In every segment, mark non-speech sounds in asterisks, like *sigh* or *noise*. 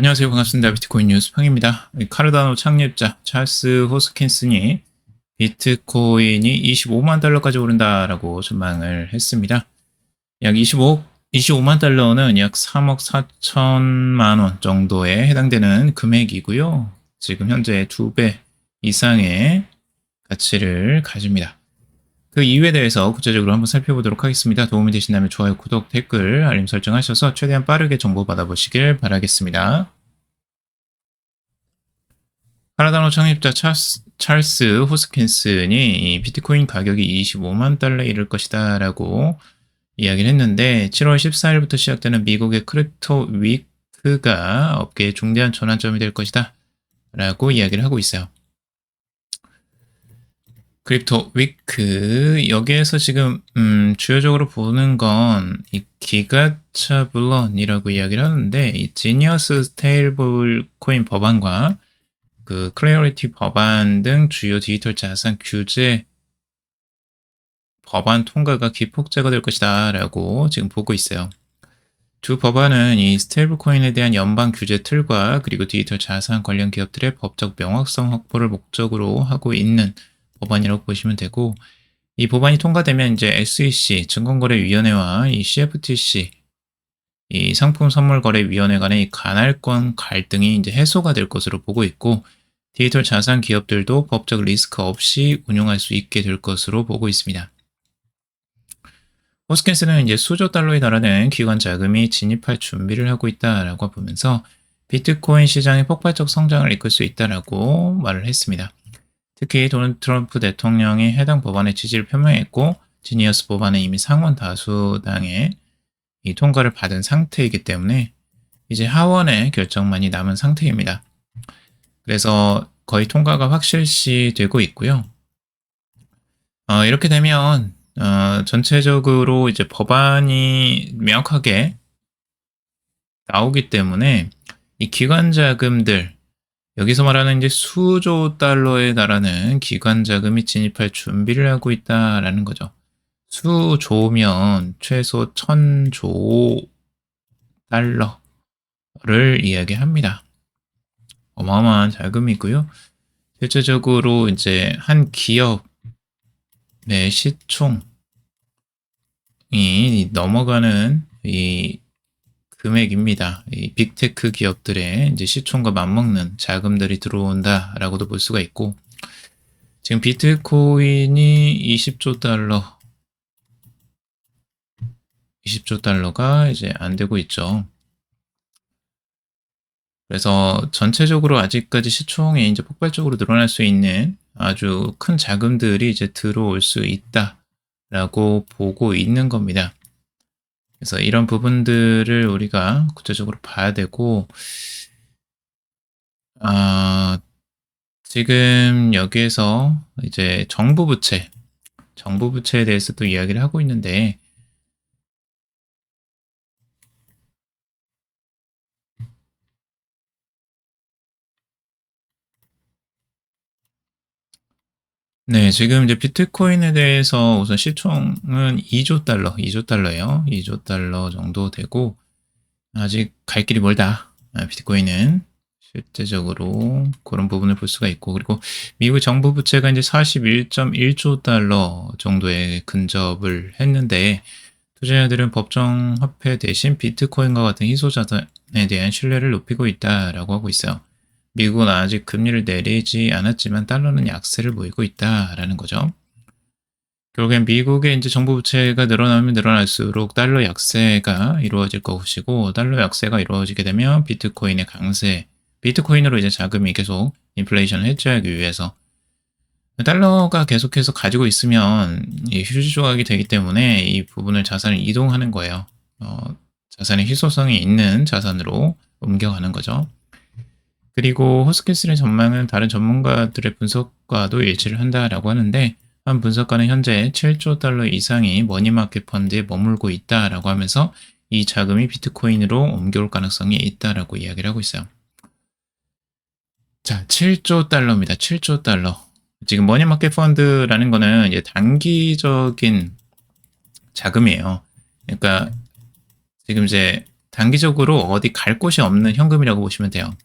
안녕하세요. 반갑습니다. 비트코인 뉴스 팡입니다. 카르다노 창립자 찰스 호스킨슨이 비트코인이 25만 달러까지 오른다라고 전망을 했습니다. 약 25, 25만 달러는 약 3억 4천만 원 정도에 해당되는 금액이고요. 지금 현재 2배 이상의 가치를 가집니다. 그 이유에 대해서 구체적으로 한번 살펴보도록 하겠습니다. 도움이 되신다면 좋아요, 구독, 댓글, 알림 설정하셔서 최대한 빠르게 정보 받아보시길 바라겠습니다. 카라다노 창립자 찰스, 찰스 호스킨슨이 이 비트코인 가격이 25만 달러에 이를 것이다 라고 이야기를 했는데 7월 14일부터 시작되는 미국의 크립토 위크가 업계의 중대한 전환점이 될 것이다 라고 이야기를 하고 있어요. 크립토 위크 여기에서 지금 음, 주요적으로 보는 건 이 기가차 블런이라고 이야기를 하는데 이 지니어스 스테이블 코인 법안과 그 클래리티 법안 등 주요 디지털 자산 규제 법안 통과가 기폭제가 될 것이다 라고 지금 보고 있어요. 두 법안은 이 스테이블 코인에 대한 연방 규제 틀과 그리고 디지털 자산 관련 기업들의 법적 명확성 확보를 목적으로 하고 있는 법안이라고 보시면 되고 이 법안이 통과되면 이제 SEC 증권거래위원회와 이 CFTC 이 상품선물거래위원회 간의 이 간할권 갈등이 이제 해소가 될 것으로 보고 있고 디지털 자산 기업들도 법적 리스크 없이 운용할 수 있게 될 것으로 보고 있습니다. 호스킨스는 이제 수조 달러에 달하는 기관 자금이 진입할 준비를 하고 있다라고 보면서 비트코인 시장의 폭발적 성장을 이끌 수 있다라고 말을 했습니다. 특히 도널드 트럼프 대통령이 해당 법안의 지지를 표명했고 지니어스 법안은 이미 상원 다수당의 이 통과를 받은 상태이기 때문에 이제 하원의 결정만이 남은 상태입니다. 그래서 거의 통과가 확실시 되고 있고요. 어, 이렇게 되면 어, 전체적으로 이제 법안이 명확하게 나오기 때문에 이 기관 자금들 여기서 말하는 이제 수조 달러에 달하는 기관 자금이 진입할 준비를 하고 있다라는 거죠. 수조면 최소 천조 달러를 이야기합니다. 어마어마한 자금이고요. 실제적으로 이제 한 기업의 시총이 넘어가는 이 금액입니다. 이 빅테크 기업들의 이제 시총과 맞먹는 자금들이 들어온다라고도 볼 수가 있고 지금 비트코인이 20조 달러 20조 달러가 이제 안 되고 있죠. 그래서 전체적으로 아직까지 시총이 이제 폭발적으로 늘어날 수 있는 아주 큰 자금들이 이제 들어올 수 있다라고 보고 있는 겁니다. 그래서 이런 부분들을 우리가 구체적으로 봐야 되고, 아, 지금 여기에서 이제 정부 부채, 정부 부채에 대해서도 이야기를 하고 있는데, 네, 지금 이제 비트코인에 대해서 우선 시총은 2조 달러, 2조 달러예요. 2조 달러 정도 되고 아직 갈 길이 멀다. 아, 비트코인은 실제적으로 그런 부분을 볼 수가 있고 그리고 미국 정부 부채가 이제 41.1조 달러 정도에 근접을 했는데 투자자들은 법정 화폐 대신 비트코인과 같은 희소 자산에 대한 신뢰를 높이고 있다라고 하고 있어요. 미국은 아직 금리를 내리지 않았지만 달러는 약세를 보이고 있다라는 거죠. 결국엔 미국의 이제 정부 부채가 늘어나면 늘어날수록 달러 약세가 이루어질 것이고 달러 약세가 이루어지게 되면 비트코인의 강세, 비트코인으로 이제 자금이 계속 인플레이션을 해지하기 위해서 달러가 계속해서 가지고 있으면 휴지 조각이 되기 때문에 이 부분을 자산을 이동하는 거예요. 어, 자산의 희소성이 있는 자산으로 옮겨가는 거죠. 그리고 호스키스의 전망은 다른 전문가들의 분석과도 일치를 한다라고 하는데 한 분석가는 현재 7조 달러 이상이 머니마켓 펀드에 머물고 있다라고 하면서 이 자금이 비트코인으로 옮겨올 가능성이 있다라고 이야기를 하고 있어요. 자, 7조 달러입니다. 7조 달러. 지금 머니마켓 펀드라는 거는 이제 단기적인 자금이에요. 그러니까 지금 이제 단기적으로 어디 갈 곳이 없는 현금이라고 보시면 돼요.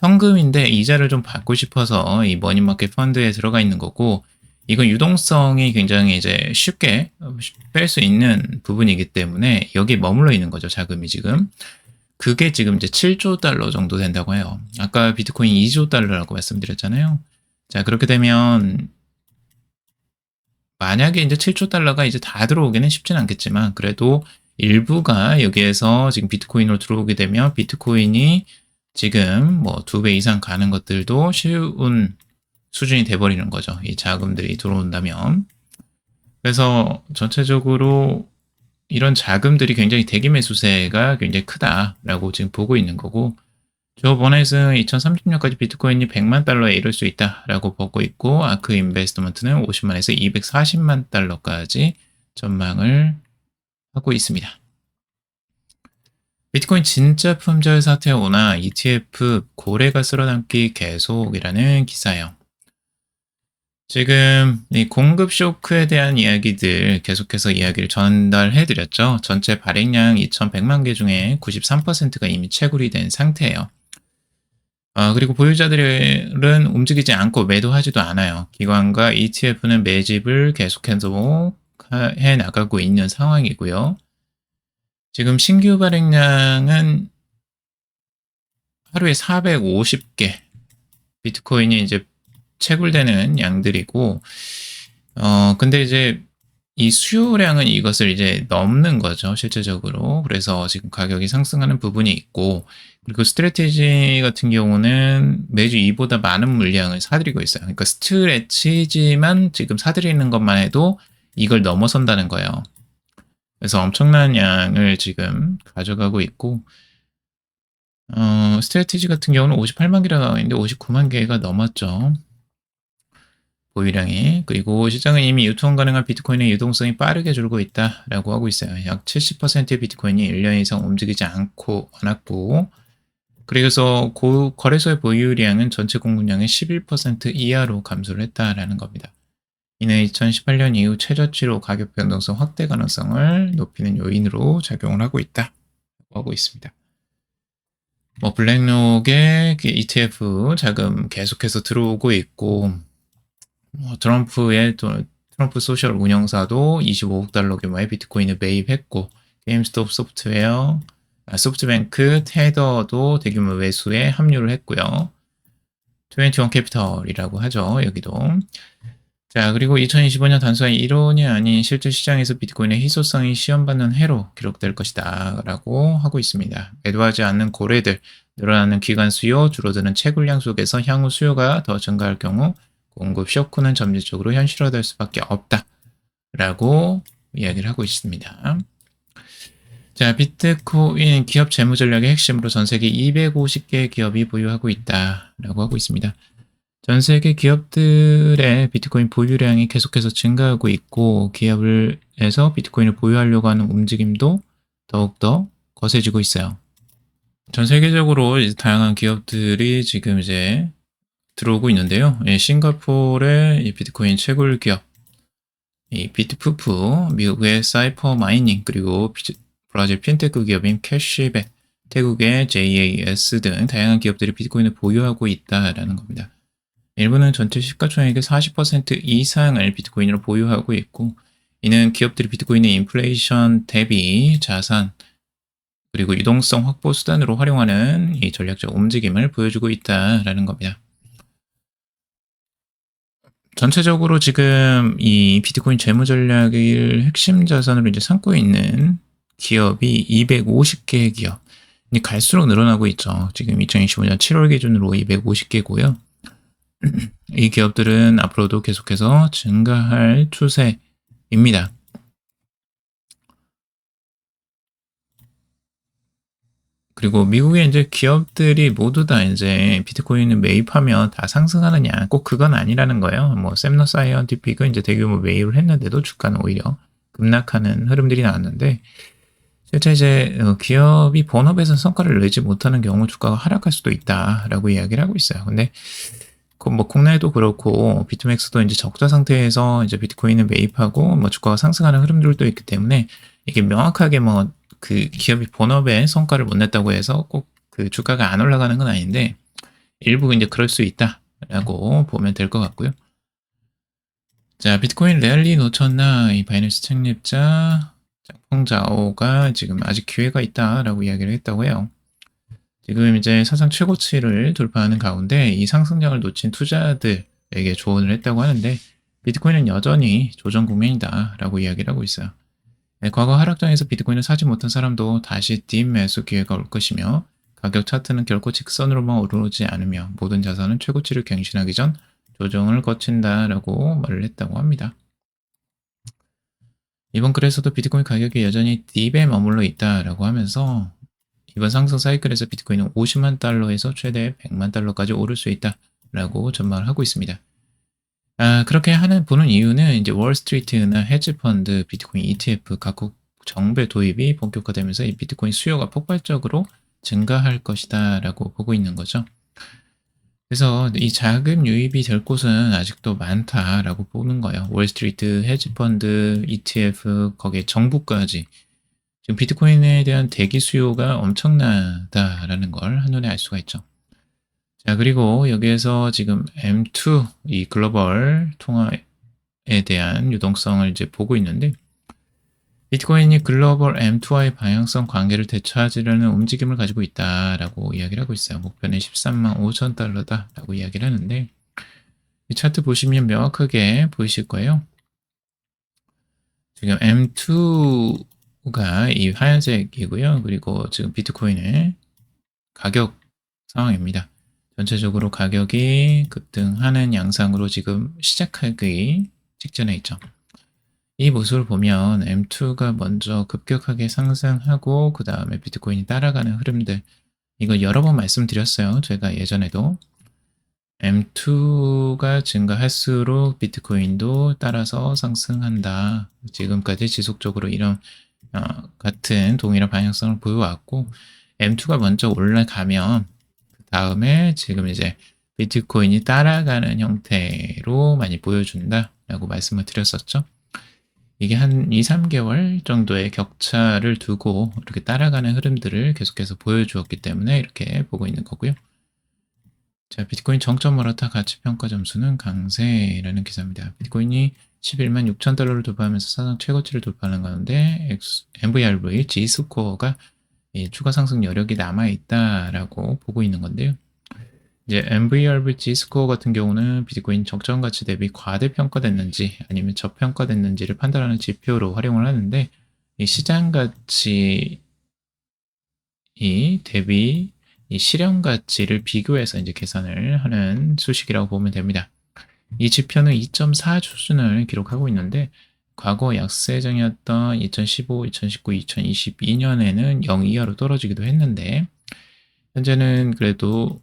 현금인데 이자를 좀 받고 싶어서 이 머니마켓 펀드에 들어가 있는 거고 이건 유동성이 굉장히 이제 쉽게 뺄 수 있는 부분이기 때문에 여기 머물러 있는 거죠 자금이 지금. 그게 지금 이제 7조 달러 정도 된다고 해요. 아까 비트코인 2조 달러라고 말씀드렸잖아요. 자 그렇게 되면 만약에 이제 7조 달러가 이제 다 들어오기는 쉽진 않겠지만 그래도 일부가 여기에서 지금 비트코인으로 들어오게 되면 비트코인이 지금 뭐 두 배 이상 가는 것들도 쉬운 수준이 돼버리는 거죠. 이 자금들이 들어온다면. 그래서 전체적으로 이런 자금들이 굉장히 대기 매수세가 굉장히 크다라고 지금 보고 있는 거고 저 버넷은 2030년까지 비트코인이 100만 달러에 이를 수 있다라고 보고 있고 아크 인베스트먼트는 50만에서 240만 달러까지 전망을 하고 있습니다. 비트코인 진짜 품절 사태 오나 ETF 고래가 쓸어담기 계속이라는 기사예요. 지금 이 공급 쇼크에 대한 이야기들 계속해서 이야기를 전달해 드렸죠. 전체 발행량 2,100만 개 중에 93%가 이미 채굴이 된 상태예요. 어, 그리고 보유자들은 움직이지 않고 매도하지도 않아요. 기관과 ETF는 매집을 계속해서 해 나가고 있는 상황이고요. 지금 신규 발행량은 하루에 450개 비트코인이 이제 채굴되는 양들이고, 어, 근데 이제 이 수요량은 이것을 이제 넘는 거죠, 실제적으로. 그래서 지금 가격이 상승하는 부분이 있고, 그리고 스트레티지 같은 경우는 매주 이보다 많은 물량을 사들이고 있어요. 그러니까 스트레치지만 지금 사들이는 것만 해도 이걸 넘어선다는 거예요. 그래서 엄청난 양을 지금 가져가고 있고, 어, 스트레티지 같은 경우는 58만 개가 나와 있는데 59만 개가 넘었죠. 보유량이 그리고 시장은 이미 유통 가능한 비트코인의 유동성이 빠르게 줄고 있다라고 하고 있어요. 약 70%의 비트코인이 1년 이상 움직이지 않고 않았고 그래서 고, 거래소의 보유량은 전체 공급량의 11% 이하로 감소를 했다라는 겁니다. 이는 2018년 이후 최저치로 가격 변동성 확대 가능성을 높이는 요인으로 작용을 하고 있다고 하고 있습니다. 뭐 블랙록의 ETF 자금 계속해서 들어오고 있고 뭐 트럼프의 또 트럼프 소셜 운영사도 25억 달러 규모의 비트코인을 매입했고 게임스톱 소프트웨어, 아, 소프트뱅크, 테더도 대규모 매수에 합류를 했고요. 21 캐피털이라고 하죠. 여기도. 자, 그리고 2025년 단순한 이론이 아닌 실제 시장에서 비트코인의 희소성이 시험받는 해로 기록될 것이다. 라고 하고 있습니다. 매도하지 않는 고래들, 늘어나는 기간 수요, 줄어드는 채굴량 속에서 향후 수요가 더 증가할 경우 공급 쇼크는 점진적으로 현실화될 수밖에 없다 라고 이야기를 하고 있습니다. 자, 비트코인 기업 재무 전략의 핵심으로 전 세계 250개 기업이 보유하고 있다라고 하고 있습니다. 전 세계 기업들의 비트코인 보유량이 계속해서 증가하고 있고 기업을 해서 비트코인을 보유하려고 하는 움직임도 더욱더 거세지고 있어요. 전 세계적으로 다양한 기업들이 지금 이제 들어오고 있는데요. 예, 싱가포르의 비트코인 채굴 기업, 이 비트푸프, 미국의 사이퍼 마이닝, 그리고 브라질 핀테크 기업인 캐시백, 태국의 JAS 등 다양한 기업들이 비트코인을 보유하고 있다라는 겁니다. 일부는 전체 시가총액의 40% 이상을 비트코인으로 보유하고 있고, 이는 기업들이 비트코인의 인플레이션 대비 자산, 그리고 유동성 확보 수단으로 활용하는 이 전략적 움직임을 보여주고 있다라는 겁니다. 전체적으로 지금 이 비트코인 재무 전략을 핵심 자산으로 이제 삼고 있는 기업이 250개 기업. 갈수록 늘어나고 있죠. 지금 2025년 7월 기준으로 250개고요. 이 기업들은 앞으로도 계속해서 증가할 추세입니다. 그리고 미국의 이제 기업들이 모두 다 이제 비트코인을 매입하면 다 상승하느냐 꼭 그건 아니라는 거예요. 뭐 샘너 사이언티픽은 이제 대규모 매입을 했는데도 주가는 오히려 급락하는 흐름들이 나왔는데 실제 이제 어, 기업이 본업에서 성과를 내지 못하는 경우 주가가 하락할 수도 있다라고 이야기를 하고 있어요. 근데 뭐 국내에도 그렇고 비트맥스도 이제 적자 상태에서 이제 비트코인을 매입하고 뭐 주가가 상승하는 흐름들도 있기 때문에 이게 명확하게 뭐 그 기업이 본업에 성과를 못 냈다고 해서 꼭 그 주가가 안 올라가는 건 아닌데 일부 이제 그럴 수 있다라고 보면 될 것 같고요. 자, 비트코인 레알리 놓쳤나? 이 바이낸스 창립자 짝펑자오가 지금 아직 기회가 있다라고 이야기를 했다고 해요. 지금 이제 사상 최고치를 돌파하는 가운데 이 상승력을 놓친 투자들에게 조언을 했다고 하는데 비트코인은 여전히 조정 국면이다 라고 이야기를 하고 있어요. 네, 과거 하락장에서 비트코인을 사지 못한 사람도 다시 뒷매수 기회가 올 것이며 가격 차트는 결코 직선으로만 오르지 않으며 모든 자산은 최고치를 갱신하기 전 조정을 거친다 라고 말을 했다고 합니다. 이번 글에서도 비트코인 가격이 여전히 딥에 머물러 있다 라고 하면서 이번 상승 사이클에서 비트코인은 50만 달러에서 최대 100만 달러까지 오를 수 있다라고 전망을 하고 있습니다. 아, 그렇게 하는 보는 이유는 이제 월스트리트나 헤지펀드, 비트코인 ETF 각국 정배 도입이 본격화되면서 이 비트코인 수요가 폭발적으로 증가할 것이다라고 보고 있는 거죠. 그래서 이 자금 유입이 될 곳은 아직도 많다라고 보는 거예요. 월스트리트, 헤지펀드, ETF, 거기에 정부까지 지금 비트코인에 대한 대기 수요가 엄청나다라는 걸 한눈에 알 수가 있죠. 자, 그리고 여기에서 지금 M2, 이 글로벌 통화에 대한 유동성을 이제 보고 있는데, 비트코인이 글로벌 M2와의 방향성 관계를 대처하지려는 움직임을 가지고 있다라고 이야기를 하고 있어요. 목표는 13만 5천 달러다라고 이야기를 하는데, 이 차트 보시면 명확하게 보이실 거예요. 지금 M2 가 이 하얀색이고요. 그리고 지금 비트코인의 가격 상황입니다. 전체적으로 가격이 급등하는 양상으로 지금 시작하기 직전에 있죠. 이 모습을 보면 M2가 먼저 급격하게 상승하고 그 다음에 비트코인이 따라가는 흐름들 이거 여러 번 말씀드렸어요. 제가 예전에도 M2가 증가할수록 비트코인도 따라서 상승한다. 지금까지 지속적으로 이런 어, 같은 동일한 방향성을 보여왔고 M2가 먼저 올라가면 다음에 지금 이제 비트코인이 따라가는 형태로 많이 보여준다라고 말씀을 드렸었죠. 이게 한 2, 3개월 정도의 격차를 두고 이렇게 따라가는 흐름들을 계속해서 보여주었기 때문에 이렇게 보고 있는 거고요. 자, 비트코인 정점 멀었다 가치 평가 점수는 강세라는 기사입니다. 비트코인이 11만 6천 달러를 돌파하면서 사상 최고치를 돌파하는 가운데 MVRV G스코어가 추가 상승 여력이 남아 있다라고 보고 있는 건데요. 이제 MVRV 스코어 같은 경우는 비트코인 적정 가치 대비 과대평가됐는지 아니면 저평가됐는지를 판단하는 지표로 활용을 하는데 이 시장 가치 이 대비 이 실현 가치를 비교해서 이제 계산을 하는 수식이라고 보면 됩니다. 이 지표는 2.4 수준을 기록하고 있는데 과거 약세장이었던 2015, 2019, 2022년에는 0 이하로 떨어지기도 했는데 현재는 그래도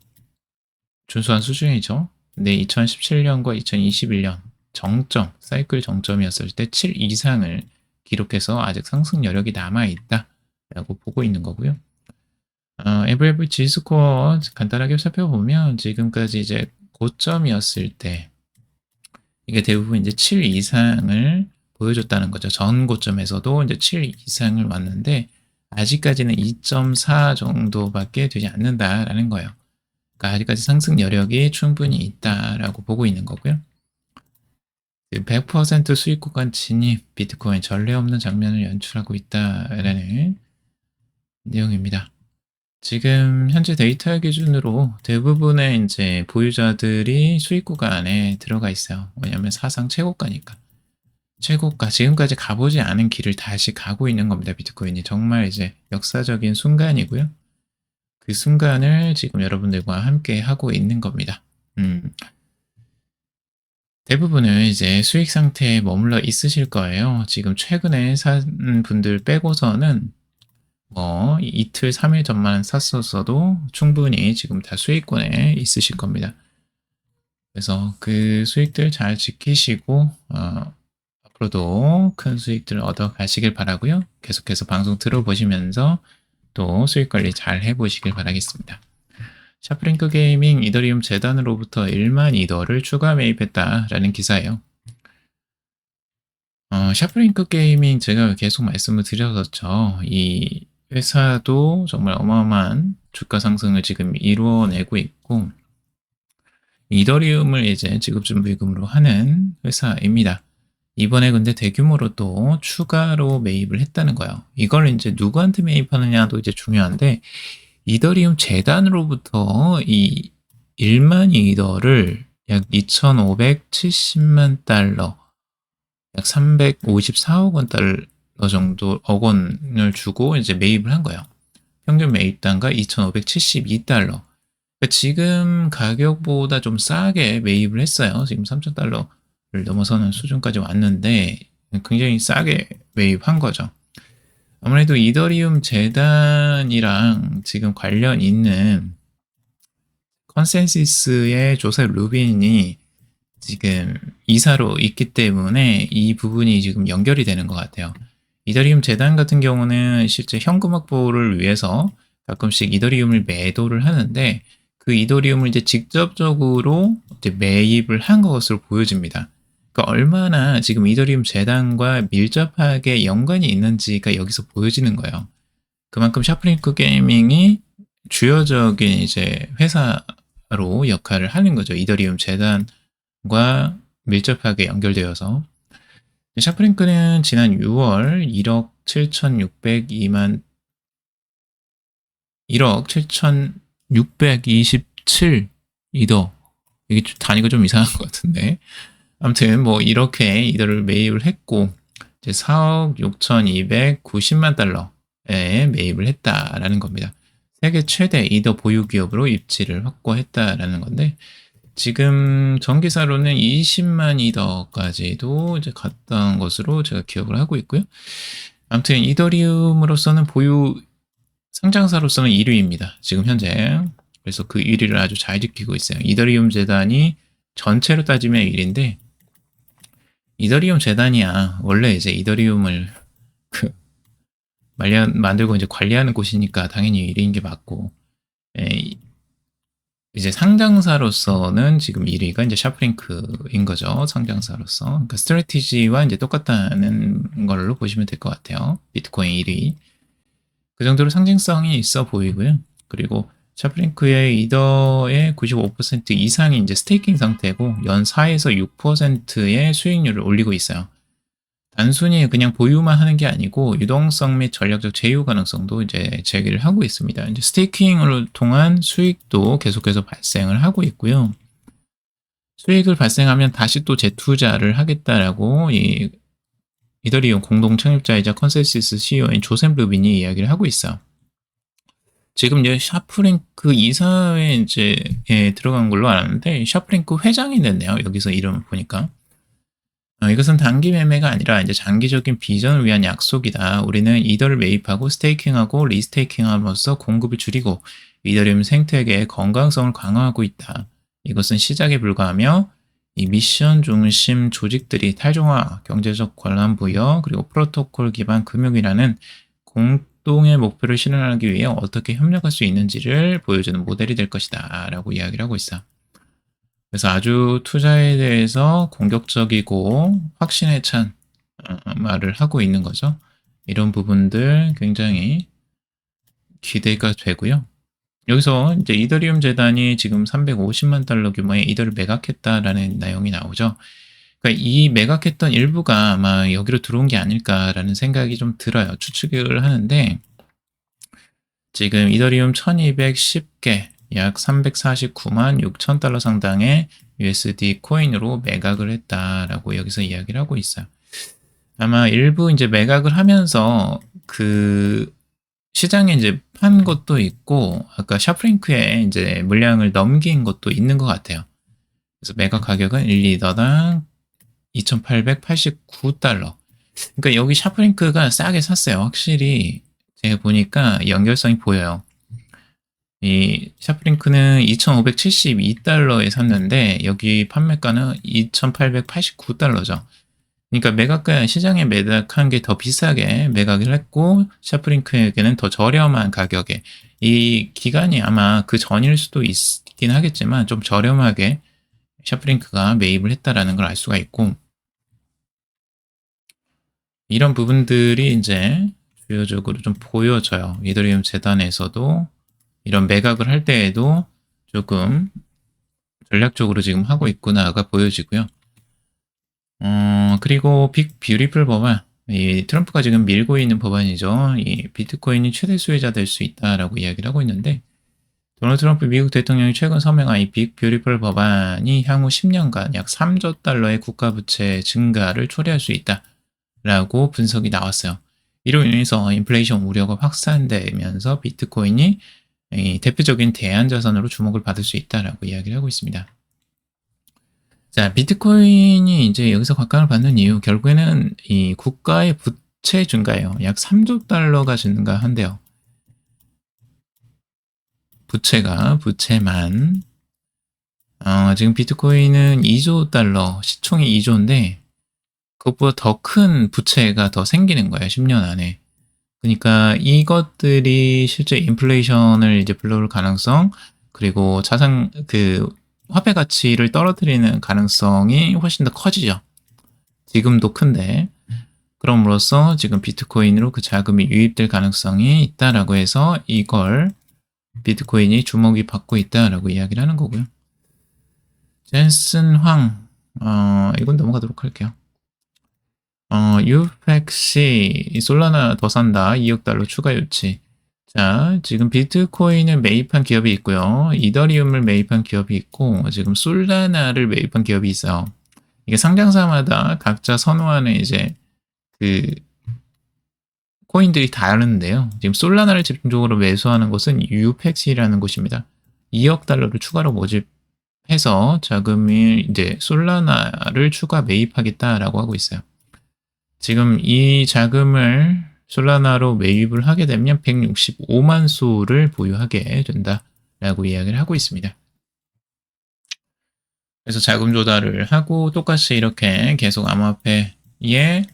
준수한 수준이죠. 근데 2017년과 2021년 정점, 사이클 정점이었을 때 7 이상을 기록해서 아직 상승 여력이 남아있다 라고 보고 있는 거고요. 어, 에브리브 G스코어 간단하게 살펴보면 지금까지 이제 고점이었을 때 이게 대부분 이제 7 이상을 보여줬다는 거죠. 전 고점에서도 이제 7 이상을 왔는데 아직까지는 2.4 정도밖에 되지 않는다라는 거예요. 그러니까 아직까지 상승 여력이 충분히 있다라고 보고 있는 거고요. 100% 수익 구간 진입 비트코인 전례 없는 장면을 연출하고 있다라는 내용입니다. 지금 현재 데이터 기준으로 대부분의 이제 보유자들이 수익 구간에 들어가 있어요. 왜냐하면 사상 최고가니까. 최고가, 지금까지 가보지 않은 길을 다시 가고 있는 겁니다. 비트코인이. 정말 이제 역사적인 순간이고요. 그 순간을 지금 여러분들과 함께 하고 있는 겁니다. 음. 대부분은 이제 수익 상태에 머물러 있으실 거예요. 지금 최근에 산 분들 빼고서는 뭐 이틀, 3일 전만 샀었어도 충분히 지금 다 수익권에 있으실 겁니다. 그래서 그 수익들 잘 지키시고 어, 앞으로도 큰 수익들 얻어 가시길 바라고요. 계속해서 방송 들어보시면서 또 수익 관리 잘 해보시길 바라겠습니다. 샤프링크 게이밍 이더리움 재단으로부터 1만 이더를 추가 매입했다라는 기사예요. 어, 어, 샤프링크 게이밍 제가 계속 말씀을 드렸었죠. 이 회사도 정말 어마어마한 주가 상승을 지금 이루어내고 있고, 이더리움을 이제 지급준비금으로 하는 회사입니다. 이번에 근데 대규모로 또 추가로 매입을 했다는 거예요. 이걸 이제 누구한테 매입하느냐도 이제 중요한데, 이더리움 재단으로부터 이 1만 이더를 약 2,570만 달러, 약 354억 원 달러 정도, 억 원을 주고 이제 매입을 한 거예요. 평균 매입 단가 2,572달러. 그러니까 지금 가격보다 좀 싸게 매입을 했어요. 지금 3,000달러를 넘어서는 수준까지 왔는데 굉장히 싸게 매입한 거죠. 아무래도 이더리움 재단이랑 지금 관련 있는 컨센시스의 조셉 루빈이 지금 이사로 있기 때문에 이 부분이 지금 연결이 되는 것 같아요. 이더리움 재단 같은 경우는 실제 현금 확보를 위해서 가끔씩 이더리움을 매도를 하는데 그 이더리움을 이제 직접적으로 이제 매입을 한 것으로 보여집니다. 그러니까 얼마나 지금 이더리움 재단과 밀접하게 연관이 있는지가 여기서 보여지는 거예요. 그만큼 샤프링크 게이밍이 주요적인 이제 회사로 역할을 하는 거죠. 이더리움 재단과 밀접하게 연결되어서. 샤프링크는 지난 6월 1억 7,602만 1억 7,627 이더 이게 단위가 좀 이상한 것 같은데 아무튼 뭐 이렇게 이더를 매입을 했고 이제 4억 6,290만 달러에 매입을 했다라는 겁니다. 세계 최대 이더 보유 기업으로 입지를 확보했다라는 건데 지금 전기사로는 20만 이더까지도 이제 갔던 것으로 제가 기억을 하고 있고요. 아무튼 이더리움으로서는 보유 상장사로서는 1위입니다. 지금 현재. 그래서 그 1위를 아주 잘 지키고 있어요. 이더리움 재단이 전체로 따지면 1위인데 이더리움 재단이야. 원래 이제 이더리움을 그 말려 만들고 이제 관리하는 곳이니까 당연히 1위인 게 맞고 에, 이 제 상장사로서는 지금 1위가 이제 샤프링크인 거죠. 상장사로서. 그러니까 스트레티지와 이제 똑같다는 걸로 보시면 될 것 같아요. 비트코인 1위. 그 정도로 상징성이 있어 보이고요. 그리고 샤프링크의 이더의 95% 이상이 이제 스테이킹 상태고 연 4에서 6%의 수익률을 올리고 있어요. 단순히 그냥 보유만 하는 게 아니고 유동성 및 전략적 제휴 가능성도 이제 제기를 하고 있습니다. 이제 스테이킹을 통한 수익도 계속해서 발생을 하고 있고요. 수익을 발생하면 다시 또 재투자를 하겠다라고 이 이더리움 공동 창립자이자 컨센시스 CEO인 조셉 루빈이 이야기를 하고 있어요. 지금 이제 샤프링크 이사회 이제 에 들어간 걸로 알았는데 샤프링크 회장이 됐네요. 여기서 이름을 보니까. 어, 이것은 단기 매매가 아니라 이제 장기적인 비전을 위한 약속이다. 우리는 이더를 매입하고 스테이킹하고 리스테이킹함으로써 공급을 줄이고 이더리움 생태계의 건강성을 강화하고 있다. 이것은 시작에 불과하며 이 미션 중심 조직들이 탈종화, 경제적 권한 부여, 그리고 프로토콜 기반 금융이라는 공동의 목표를 실현하기 위해 어떻게 협력할 수 있는지를 보여주는 모델이 될 것이다. 라고 이야기를 하고 있어. 그래서 아주 투자에 대해서 공격적이고 확신에 찬 어, 말을 하고 있는 거죠. 이런 부분들 굉장히 기대가 되고요. 여기서 이제 이더리움 재단이 지금 350만 달러 규모의 이더를 매각했다라는 내용이 나오죠. 그러니까 이 매각했던 일부가 아마 여기로 들어온 게 아닐까라는 생각이 좀 들어요. 추측을 하는데 지금 이더리움 1210개 약 349만 6천 달러 상당의 USD 코인으로 매각을 했다라고 여기서 이야기를 하고 있어요. 아마 일부 이제 매각을 하면서 그 시장에 이제 판 것도 있고 아까 샤프링크에 이제 물량을 넘긴 것도 있는 것 같아요. 그래서 매각 가격은 1리더당 2,889달러. 그러니까 여기 샤프링크가 싸게 샀어요. 확실히 제가 보니까 연결성이 보여요. 이 샤프링크는 2,572달러에 샀는데 여기 판매가는 2,889달러죠. 그러니까 매각가 시장에 매각한 게 더 비싸게 매각을 했고 샤프링크에게는 더 저렴한 가격에 이 기간이 아마 그 전일 수도 있긴 하겠지만 좀 저렴하게 샤프링크가 매입을 했다라는 걸 알 수가 있고 이런 부분들이 이제 주요적으로 좀 보여져요. 이더리움 재단에서도 이런 매각을 할 때에도 조금 전략적으로 지금 하고 있구나가 보여지고요. 어, 그리고 빅 뷰티풀 법안, 이 트럼프가 지금 밀고 있는 법안이죠. 이 비트코인이 최대 수혜자 될 수 있다라고 이야기를 하고 있는데, 도널드 트럼프 미국 대통령이 최근 서명한 이 빅 뷰티풀 법안이 향후 10년간 약 3조 달러의 국가 부채 증가를 초래할 수 있다라고 분석이 나왔어요. 이로 인해서 인플레이션 우려가 확산되면서 비트코인이 이 대표적인 대안 자산으로 주목을 받을 수 있다라고 이야기를 하고 있습니다. 자, 비트코인이 이제 여기서 각광을 받는 이유, 결국에는 이 국가의 부채 증가예요. 약 3조 달러가 증가한대요. 부채가, 부채만. 어, 지금 비트코인은 2조 달러, 시총이 2조인데, 그것보다 더 큰 부채가 더 생기는 거예요. 10년 안에. 그러니까 이것들이 실제 인플레이션을 이제 불러올 가능성, 그리고 자산, 그, 화폐 가치를 떨어뜨리는 가능성이 훨씬 더 커지죠. 지금도 큰데. 그럼으로써 지금 비트코인으로 그 자금이 유입될 가능성이 있다라고 해서 이걸 비트코인이 주목이 받고 있다라고 이야기를 하는 거고요. 젠슨 황, 어, 이건 넘어가도록 할게요. 어, 유팩시 솔라나 더 산다 2억 달러 추가 유치. 자, 지금 비트코인을 매입한 기업이 있고요. 이더리움을 매입한 기업이 있고 지금 솔라나를 매입한 기업이 있어요. 이게 상장사마다 각자 선호하는 이제 그 코인들이 다른데요. 지금 솔라나를 집중적으로 매수하는 곳은 유팩시라는 곳입니다. 2억 달러를 추가로 모집해서 자금을 이제 솔라나를 추가 매입하겠다라고 하고 있어요. 지금 이 자금을 솔라나로 매입을 하게 되면 165만 수를 보유하게 된다라고 이야기를 하고 있습니다. 그래서 자금 조달을 하고 똑같이 이렇게 계속 암호화폐에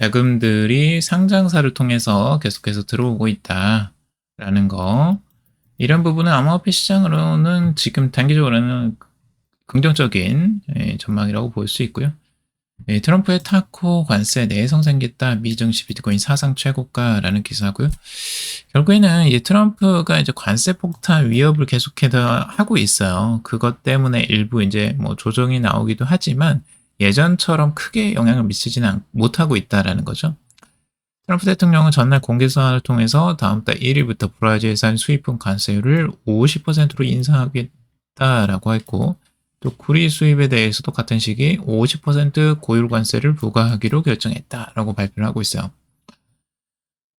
자금들이 상장사를 통해서 계속해서 들어오고 있다라는 거. 이런 부분은 암호화폐 시장으로는 지금 단기적으로는 긍정적인 예, 전망이라고 볼 수 있고요. 예, 트럼프의 타코 관세 내성 생겼다 미증시 비트코인 사상 최고가라는 기사고요. 결국에는 이제 트럼프가 이제 관세 폭탄 위협을 계속해서 하고 있어요. 그것 때문에 일부 이제 뭐 조정이 나오기도 하지만 예전처럼 크게 영향을 미치지는 못하고 있다라는 거죠. 트럼프 대통령은 전날 공개선언을 통해서 다음 달 1일부터 브라질 산 수입품 관세율을 50%로 인상하겠다라고 했고 또 구리 수입에 대해서도 같은 시기 50% 고율 관세를 부과하기로 결정했다라고 발표를 하고 있어요.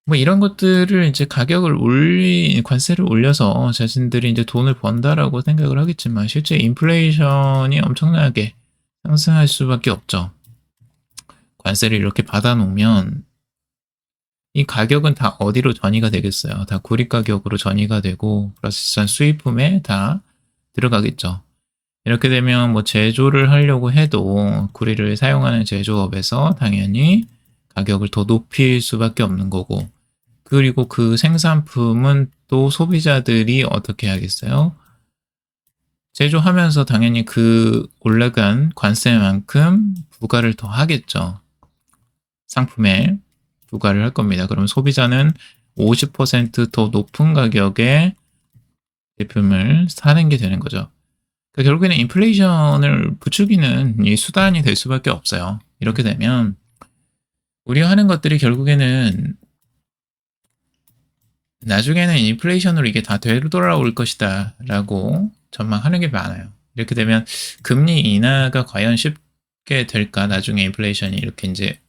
뭐 이런 것들을 이제 가격을 올리 관세를 올려서 자신들이 이제 돈을 번다라고 생각을 하겠지만 실제 인플레이션이 엄청나게 상승할 수밖에 없죠. 관세를 이렇게 받아놓으면 이 가격은 다 어디로 전이가 되겠어요? 다 구리 가격으로 전이가 되고 플러스산 수입품에 다 들어가겠죠. 이렇게 되면 뭐 제조를 하려고 해도 구리를 사용하는 제조업에서 당연히 가격을 더 높일 수밖에 없는 거고 그리고 그 생산품은 또 소비자들이 어떻게 하겠어요? 제조하면서 당연히 그 올라간 관세만큼 부가를 더 하겠죠. 상품에 부가를 할 겁니다. 그럼 소비자는 50%더 높은 가격에 제품을 사는 게 되는 거죠. 그러니까 결국에는 인플레이션을 부추기는 이 수단이 될 수밖에 없어요. 이렇게 되면 우리가 하는 것들이 결국에는 나중에는 인플레이션으로 이게 다 되돌아올 것이다 라고 전망하는 게 많아요. 이렇게 되면 금리 인하가 과연 쉽게 될까? 나중에 인플레이션이 이렇게 이제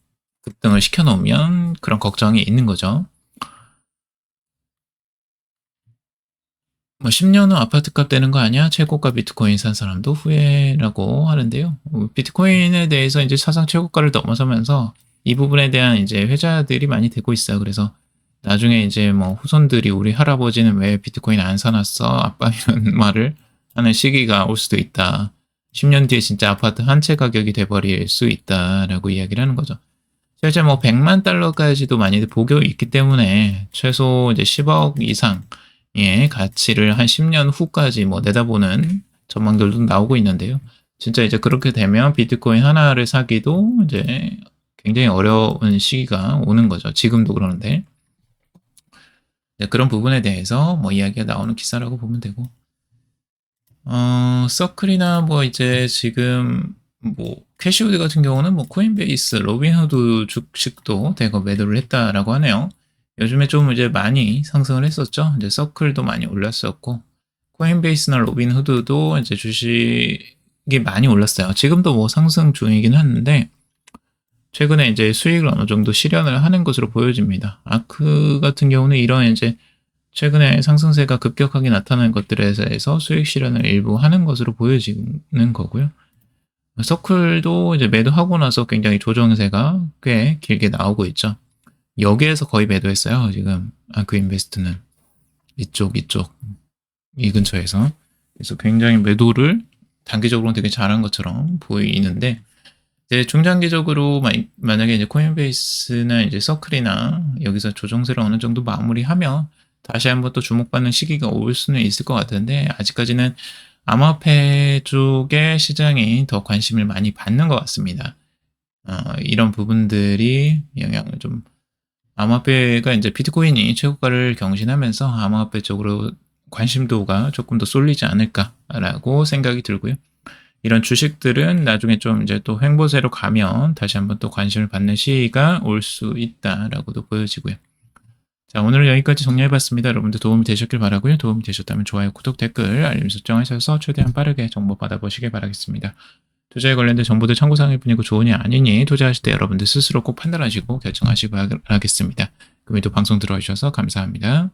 급등을 시켜놓으면 그런 걱정이 있는 거죠. 뭐 10년 후 아파트값 되는 거 아니야? 최고가 비트코인 산 사람도 후회라고 하는데요. 뭐 비트코인에 대해서 이제 사상 최고가를 넘어서면서 이 부분에 대한 이제 회자들이 많이 되고 있어요. 그래서 나중에 이제 뭐 후손들이 우리 할아버지는 왜 비트코인 안 사놨어? 아빠 이런 *laughs* 말을 하는 시기가 올 수도 있다. 10년 뒤에 진짜 아파트 한 채 가격이 돼버릴 수 있다라고 이야기를 하는 거죠. 실제 뭐 100만 달러까지도 많이들 보고 있기 때문에 최소 이제 10억 이상 예, 가치를 한 10년 후까지 뭐 내다보는 전망들도 나오고 있는데요. 진짜 이제 그렇게 되면 비트코인 하나를 사기도 이제 굉장히 어려운 시기가 오는 거죠. 지금도 그러는데. 네, 그런 부분에 대해서 뭐 이야기가 나오는 기사라고 보면 되고. 어, 서클이나 뭐 이제 지금 뭐 캐시우드 같은 경우는 뭐 코인베이스, 로빈후드 주식도 대거 매도를 했다라고 하네요. 요즘에 좀 이제 많이 상승을 했었죠. 이제 서클도 많이 올랐었고 코인베이스나 로빈후드도 이제 주식이 많이 올랐어요. 지금도 뭐 상승 중이긴 하는데 최근에 이제 수익을 어느 정도 실현을 하는 것으로 보여집니다. 아크 같은 경우는 이런 이제 최근에 상승세가 급격하게 나타나는 것들에 대해서 수익 실현을 일부 하는 것으로 보여지는 거고요. 서클도 이제 매도하고 나서 굉장히 조정세가 꽤 길게 나오고 있죠. 여기에서 거의 매도했어요. 지금 아크 인베스트는 이쪽 이쪽 이 근처에서 그래서 굉장히 매도를 단기적으로는 되게 잘한 것처럼 보이는데 이제 중장기적으로 마- 만약에 이제 코인베이스나 이제 서클이나 여기서 조정세를 어느 정도 마무리하면 다시 한번 또 주목받는 시기가 올 수는 있을 것 같은데 아직까지는 암호화폐 쪽의 시장이 더 관심을 많이 받는 것 같습니다. 어, 이런 부분들이 영향을 좀 암호화폐가 이제 비트코인이 최고가를 경신하면서 암호화폐 쪽으로 관심도가 조금 더 쏠리지 않을까라고 생각이 들고요. 이런 주식들은 나중에 좀 이제 또 횡보세로 가면 다시 한번 또 관심을 받는 시기가 올 수 있다라고도 보여지고요. 자, 오늘은 여기까지 정리해봤습니다. 여러분들 도움이 되셨길 바라고요. 도움이 되셨다면 좋아요, 구독, 댓글, 알림 설정하셔서 최대한 빠르게 정보 받아보시길 바라겠습니다. 투자에 관련된 정보들 참고사항일 뿐이고 좋으니 아니니 투자하실 때 여러분들 스스로 꼭 판단하시고 결정하시기 바라겠습니다. 금일도 방송 들어주셔서 감사합니다.